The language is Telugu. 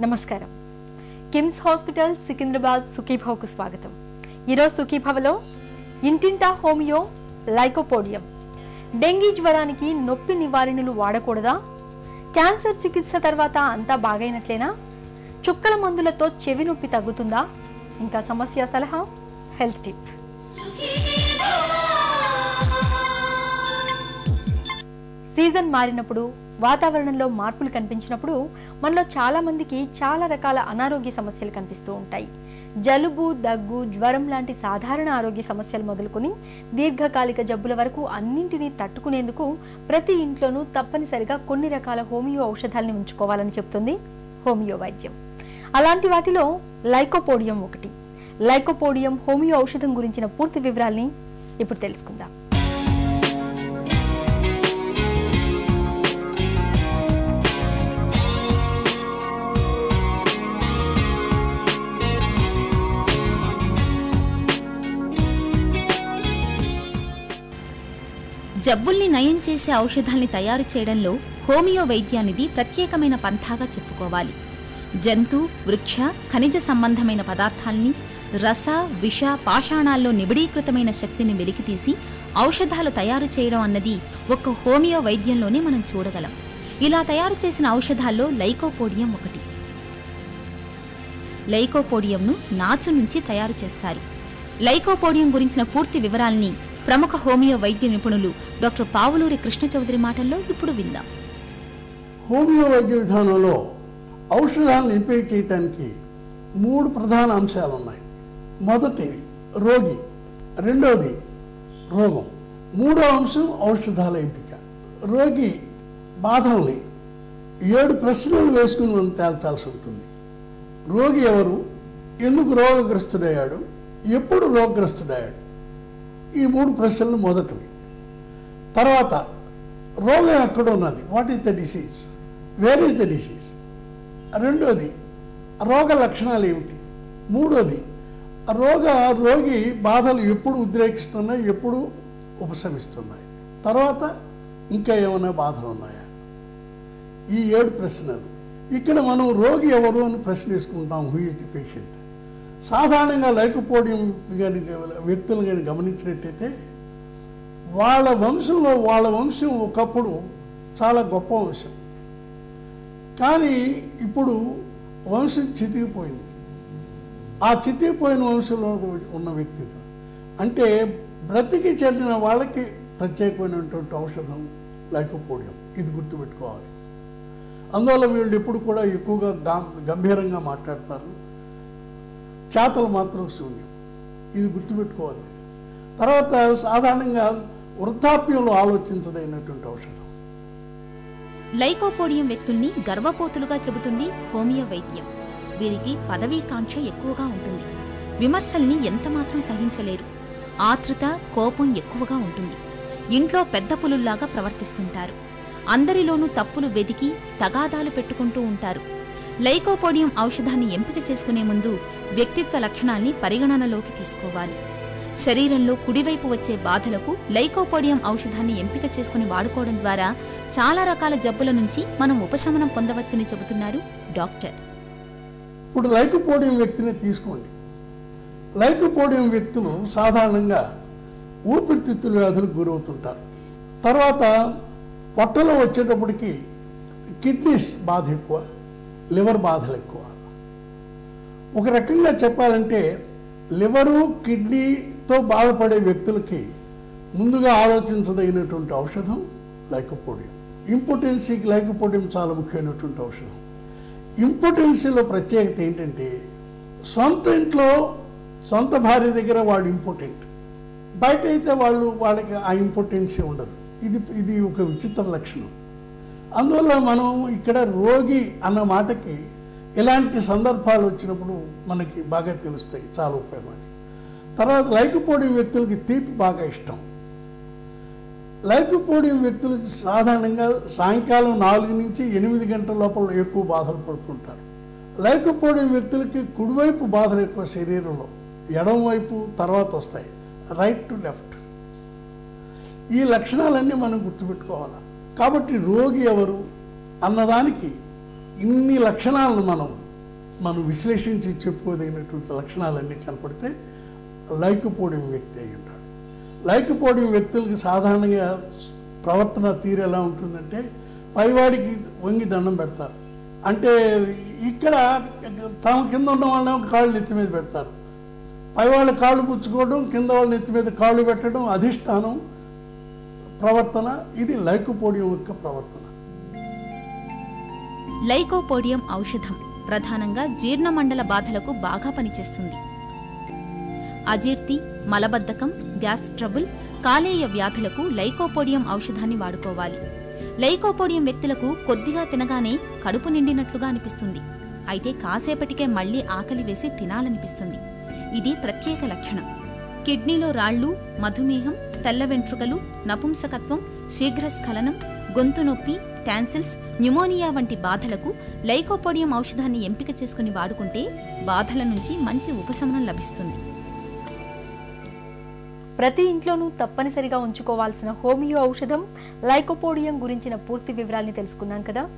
నమస్కారం. కిమ్స్ హాస్పిటల్ సికింద్రాబాద్ సుఖీభావ్కు స్వాగతం. ఈరోజు సుఖీభావలో ఇంటింటా హోమియో లైకోపోడియం. డెంగీ జ్వరానికి నొప్పి నివారణలు వాడకూడదా? క్యాన్సర్ చికిత్స తర్వాత అంతా బాగైనట్లేనా? చుక్కల మందులతో చెవి నొప్పి తగ్గుతుందా? ఇంకా సమస్య సలహా హెల్త్ టిప్. సీజన్ మారినప్పుడు వాతావరణంలో మార్పులు కనిపించినప్పుడు మనలో చాలా మందికి చాలా రకాల అనారోగ్య సమస్యలు కనిపిస్తూ ఉంటాయి. జలుబు దగ్గు జ్వరం లాంటి సాధారణ ఆరోగ్య సమస్యలు మొదలుకొని దీర్ఘకాలిక జబ్బుల వరకు అన్నింటినీ తట్టుకునేందుకు ప్రతి ఇంట్లోనూ తప్పనిసరిగా కొన్ని రకాల హోమియో ఔషధాలని ఉంచుకోవాలని చెప్తుంది హోమియో వైద్యం. అలాంటి వాటిలో లైకోపోడియం ఒకటి. లైకోపోడియం హోమియో ఔషధం గురించిన పూర్తి వివరాల్ని ఇప్పుడు తెలుసుకుందాం. జబ్బుల్ని నయం చేసే ఔషధాల్ని తయారు చేయడంలో హోమియో వైద్యానిది ప్రత్యేకమైన పంథాగా చెప్పుకోవాలి. జంతు వృక్ష ఖనిజ సంబంధమైన పదార్థాల్ని రస విష పాషాణాల్లో నిబిడీకృతమైన శక్తిని వెలికితీసి ఔషధాలు తయారు చేయడం అన్నది ఒక్క హోమియో వైద్యంలోనే మనం చూడగలం. ఇలా తయారు చేసిన ఔషధాల్లో లైకోపోడియం ఒకటి. లైకోపోడియంను నాచు నుంచి తయారు చేస్తారు. లైకోపోడియం గురించిన పూర్తి వివరాల్ని ప్రముఖ హోమియో వైద్య నిపుణులు డాక్టర్ పావులూరి కృష్ణ చౌదరి మాటల్లో ఇప్పుడు విందాం. హోమియో వైద్య విధానంలో ఔషధాలను ఎంపిక చేయటానికి మూడు ప్రధాన అంశాలు ఉన్నాయి. మొదటిది రోగి రెండవది రోగం మూడో అంశం ఔషధాల ఎంపిక. రోగి బాధల్ని ఏడు ప్రశ్నలు వేసుకుని మనం తేల్చాల్సి ఉంటుంది. రోగి ఎవరు? ఎందుకు రోగగ్రస్తుడయ్యాడు? ఎప్పుడు రోగగ్రస్తుడయ్యాడు? ఈ మూడు ప్రశ్నలు మొదటివి. తర్వాత రోగం ఎక్కడ ఉన్నది? What is the disease where is the disease రెండోది రోగ లక్షణాలు ఏమిటి? మూడోది రోగ రోగి బాధలు ఎప్పుడు ఉద్రేకిస్తున్నాయి? ఎప్పుడు ఉపశమిస్తున్నాయి? తర్వాత ఇంకా ఏమైనా బాధలు ఉన్నాయా? ఈ ఏడు ప్రశ్నలు. ఇక్కడ మనం రోగి ఎవరు అని ప్రశ్నించుకుంటాం హూ ఇస్ ది పేషెంట్ సాధారణంగా లైకోపోడియం కానీ వ్యక్తులు కానీ గమనించినట్టయితే వాళ్ళ వంశంలో వాళ్ళ వంశం ఒకప్పుడు చాలా గొప్ప వంశం. కానీ ఇప్పుడు వంశం చితికిపోయింది. ఆ చితికిపోయిన వంశంలో ఉన్న వ్యక్తి అంటే బ్రతికి చెందిన వాళ్ళకి ప్రత్యేకమైనటువంటి ఔషధం లైకోపోడియం ఇది గుర్తుపెట్టుకోవాలి. అందువల్ల వీళ్ళు ఎప్పుడు కూడా ఎక్కువగా గా గంభీరంగా మాట్లాడతారు. చేతలు మాత్రం శూన్యం. ఇది గుర్తుపెట్టుకోవాలి. తర్వాత సాధారణంగా వృద్ధాప్యంలో ఆలోచించదైనటువంటి ఔషధం. లైకోపోడియం వ్యక్తుల్ని గర్వపోతులుగా చెబుతుంది హోమియో వైద్యం వీరికి పదవీకాంక్ష ఎక్కువగా ఉంటుంది. విమర్శల్ని ఎంతమాత్రం సహించలేరు. ఆతృత కోపం ఎక్కువగా ఉంటుంది. ఇంట్లో పెద్ద పులుల్లాగా ప్రవర్తిస్తుంటారు. అందరిలోనూ తప్పులు వెదికి తగాదాలు పెట్టుకుంటూ ఉంటారు. లైకోపోడియం ఔషధాన్ని ఎంపిక చేసుకునే ముందు వ్యక్తిత్వ లక్షణాల్ని పరిగణనలోకి తీసుకోవాలి. శరీరంలో కుడివైపు వచ్చే బాధలకు లైకోపోడియం ఔషధాన్ని ఎంపిక చేసుకుని వాడుకోవడం ద్వారా చాలా రకాల జబ్బుల నుంచి మనం ఉపశమనం పొందవచ్చని చెబుతున్నారు డాక్టర్. ఇప్పుడు లైకోపోడియం వ్యక్తిని తీసుకోండి. లైకోపోడియం వ్యక్తులు సాధారణంగా ఊపిరితిత్తుల వ్యాధులకు గురవుతుంటారు. తర్వాత పొట్టలో వచ్చేటప్పటికి కిడ్నీస్ బాధ ఎక్కువ. లివర్ బాధలు ఎక్కువ. ఒక రకంగా చెప్పాలంటే లివరు కిడ్నీతో బాధపడే వ్యక్తులకి ముందుగా ఆలోచించదగినటువంటి ఔషధం లైకోపోడియం. ఇంపోటెన్సీకి లైకోపోడియం చాలా ముఖ్యమైనటువంటి ఔషధం. ఇంపోటెన్సీలో ప్రత్యేకత ఏంటంటే సొంత ఇంట్లో సొంత భార్య దగ్గర వాళ్ళు ఇంపార్టెంట్. బయట అయితే వాళ్ళు వాళ్ళకి ఆ ఇంపార్టెన్సీ ఉండదు. ఇది ఇది ఒక విచిత్ర లక్షణం. అందువల్ల మనం ఇక్కడ రోగి అన్న మాటకి ఇలాంటి సందర్భాలు వచ్చినప్పుడు మనకి బాగా తెలుస్తాయి చాలా ఉపయోగం. తర్వాత లైకపోడియం వ్యక్తులకి తీపి బాగా ఇష్టం. లైకపోడియం వ్యక్తులు సాధారణంగా సాయంకాలం నాలుగు నుంచి ఎనిమిది గంటల లోపల ఎక్కువ బాధలు పడుతుంటారు. లైకపోడియం వ్యక్తులకి కుడివైపు బాధలు ఎక్కువ శరీరంలో ఎడమవైపు తర్వాత వస్తాయి రైట్ టు లెఫ్ట్. ఈ లక్షణాలన్నీ మనం గుర్తుపెట్టుకోవాలి? కాబట్టి రోగి ఎవరు అన్నదానికి ఇన్ని లక్షణాలను మనం మనం విశ్లేషించి చెప్పుకోదగినటువంటి లక్షణాలన్నీ కనపడితే లైకోపోడియం వ్యక్తి అయి ఉంటాడు. లైకోపోడియం వ్యక్తులకి సాధారణంగా ప్రవర్తన తీరు ఎలా ఉంటుందంటే పైవాడికి వంగి దండం పెడతారు. అంటే ఇక్కడ తమ కింద ఉన్న వాళ్ళని కాళ్ళు నెత్తి మీద పెడతారు. పైవాళ్ళ కాళ్ళు పుచ్చుకోవడం కింద వాళ్ళ నెత్తి మీద కాళ్ళు పెట్టడం అధిష్టానం. ప్రవర్తన ఇది లైకోపోడియం యొక్క ప్రవర్తన. లైకోపోడియం ఔషధం ప్రధానంగా జీర్ణమండల బాధలకు బాగా పనిచేస్తుంది. అజీర్తి మలబద్ధకం గ్యాస్ ట్రబుల్ కాలేయ వ్యాధులకు లైకోపోడియం ఔషధాన్ని వాడుకోవాలి. లైకోపోడియం వ్యక్తులకు కొద్దిగా తినగానే కడుపు నిండినట్లుగా అనిపిస్తుంది. అయితే కాసేపటికే మళ్ళీ ఆకలి వేసి తినాలనిపిస్తుంది. ఇది ప్రత్యేక లక్షణం. కిడ్నీలో రాళ్ళు మధుమేహం తెల్ల వెంట్రుకలు నపుంసకత్వం శీఘ్రస్ఖలనం గొంతు నొప్పి క్యాన్సిల్స్ న్యూమోనియా వంటి బాధలకు లైకోపోడియం ఔషధాన్ని ఎంపిక చేసుకుని వాడుకుంటే బాధల నుంచి మంచి ఉపశమనం లభిస్తుంది. ప్రతి ఇంట్లోనూ తప్పనిసరిగా ఉంచుకోవాల్సిన హోమియో ఔషధం లైకోపోడియం గురించిన పూర్తి వివరాల్ని తెలుసుకున్నాం కదా?